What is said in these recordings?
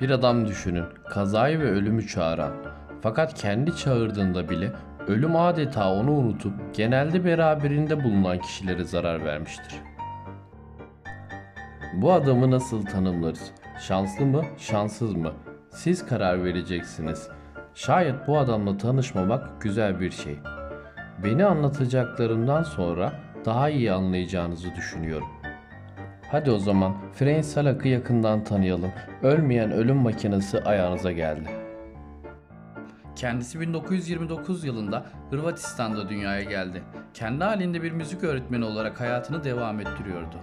Bir adam düşünün, kazayı ve ölümü çağıran. Fakat kendi çağırdığında bile ölüm adeta onu unutup genelde beraberinde bulunan kişilere zarar vermiştir. Bu adamı nasıl tanımlarız? Şanslı mı, şanssız mı? Siz karar vereceksiniz. Şayet bu adamla tanışmamak güzel bir şey. Beni anlatacaklarımdan sonra daha iyi anlayacağınızı düşünüyorum. Hadi o zaman Frank Salak'ı yakından tanıyalım. Ölmeyen ölüm makinesi ayağınıza geldi. Kendisi 1929 yılında Hırvatistan'da dünyaya geldi. Kendi halinde bir müzik öğretmeni olarak hayatını devam ettiriyordu.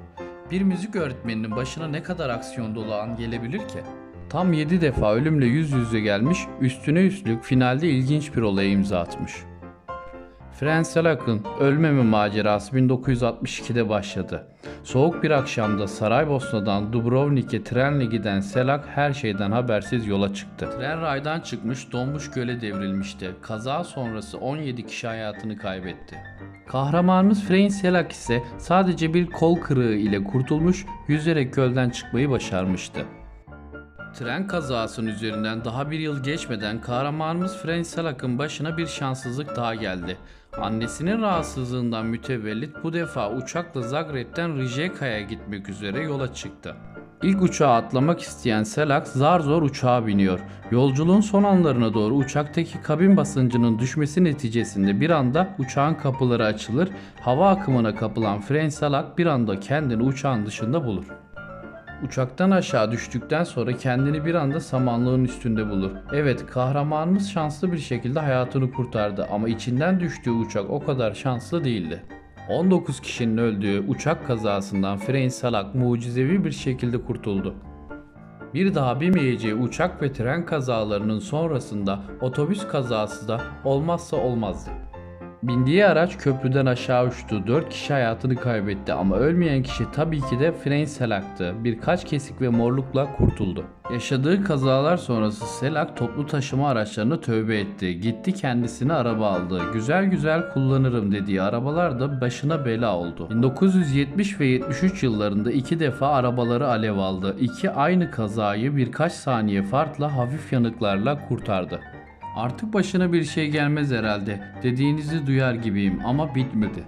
Bir müzik öğretmeninin başına ne kadar aksiyon dolu an gelebilir ki? Tam 7 defa ölümle yüz yüze gelmiş, üstüne üstlük finalde ilginç bir olaya imza atmış. Frank Salak'ın ölmeme macerası 1962'de başladı. Soğuk bir akşamda Saraybosna'dan Dubrovnik'e trenle giden Selak her şeyden habersiz yola çıktı. Tren raydan çıkmış, donmuş göle devrilmişti. Kaza sonrası 17 kişi hayatını kaybetti. Kahramanımız Frank Selak ise sadece bir kol kırığı ile kurtulmuş, yüzerek gölden çıkmayı başarmıştı. Tren kazasının üzerinden daha bir yıl geçmeden kahramanımız Frank Salak'ın başına bir şanssızlık daha geldi. Annesinin rahatsızlığından mütevellit bu defa uçakla Zagreb'den Rijeka'ya gitmek üzere yola çıktı. İlk uçağa atlamak isteyen Selak zar zor uçağa biniyor. Yolculuğun son anlarına doğru uçaktaki kabin basıncının düşmesi neticesinde bir anda uçağın kapıları açılır. Hava akımına kapılan Frank Salak bir anda kendini uçağın dışında bulur. Uçaktan aşağı düştükten sonra kendini bir anda samanlığın üstünde bulur. Evet kahramanımız şanslı bir şekilde hayatını kurtardı ama içinden düştüğü uçak o kadar şanslı değildi. 19 kişinin öldüğü uçak kazasından Frank Salak mucizevi bir şekilde kurtuldu. Bir daha binmeyeceği uçak ve tren kazalarının sonrasında otobüs kazası da olmazsa olmazdı. Bindiği araç köprüden aşağı uçtu. 4 kişi hayatını kaybetti ama ölmeyen kişi tabii ki de Frank Selak'tı. Birkaç kesik ve morlukla kurtuldu. Yaşadığı kazalar sonrası Selak toplu taşıma araçlarına tövbe etti. Gitti kendisine araba aldı. Güzel güzel kullanırım dediği arabalar da başına bela oldu. 1970 ve 73 yıllarında iki defa arabaları alev aldı. İki aynı kazayı birkaç saniye farkla hafif yanıklarla kurtardı. Artık başına bir şey gelmez herhalde dediğinizi duyar gibiyim ama bitmedi.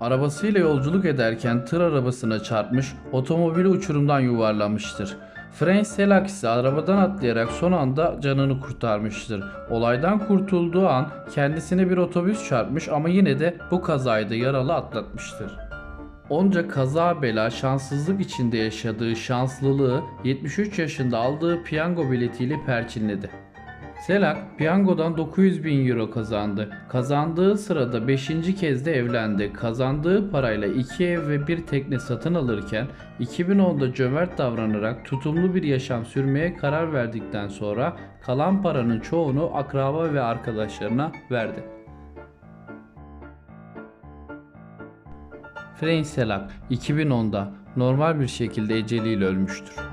Arabasıyla yolculuk ederken tır arabasına çarpmış, otomobili uçurumdan yuvarlamıştır. Frank Selak ise arabadan atlayarak son anda canını kurtarmıştır. Olaydan kurtulduğu an kendisine bir otobüs çarpmış ama yine de bu kazayda yaralı atlatmıştır. Onca kaza bela şanssızlık içinde yaşadığı şanslılığı 73 yaşında aldığı piyango biletiyle perçinledi. Selak piyangodan 900 bin euro kazandı. Kazandığı sırada 5. kez de evlendi. Kazandığı parayla 2 ev ve bir tekne satın alırken 2010'da cömert davranarak tutumlu bir yaşam sürmeye karar verdikten sonra kalan paranın çoğunu akraba ve arkadaşlarına verdi. Frank Selak 2010'da normal bir şekilde eceliyle ölmüştür.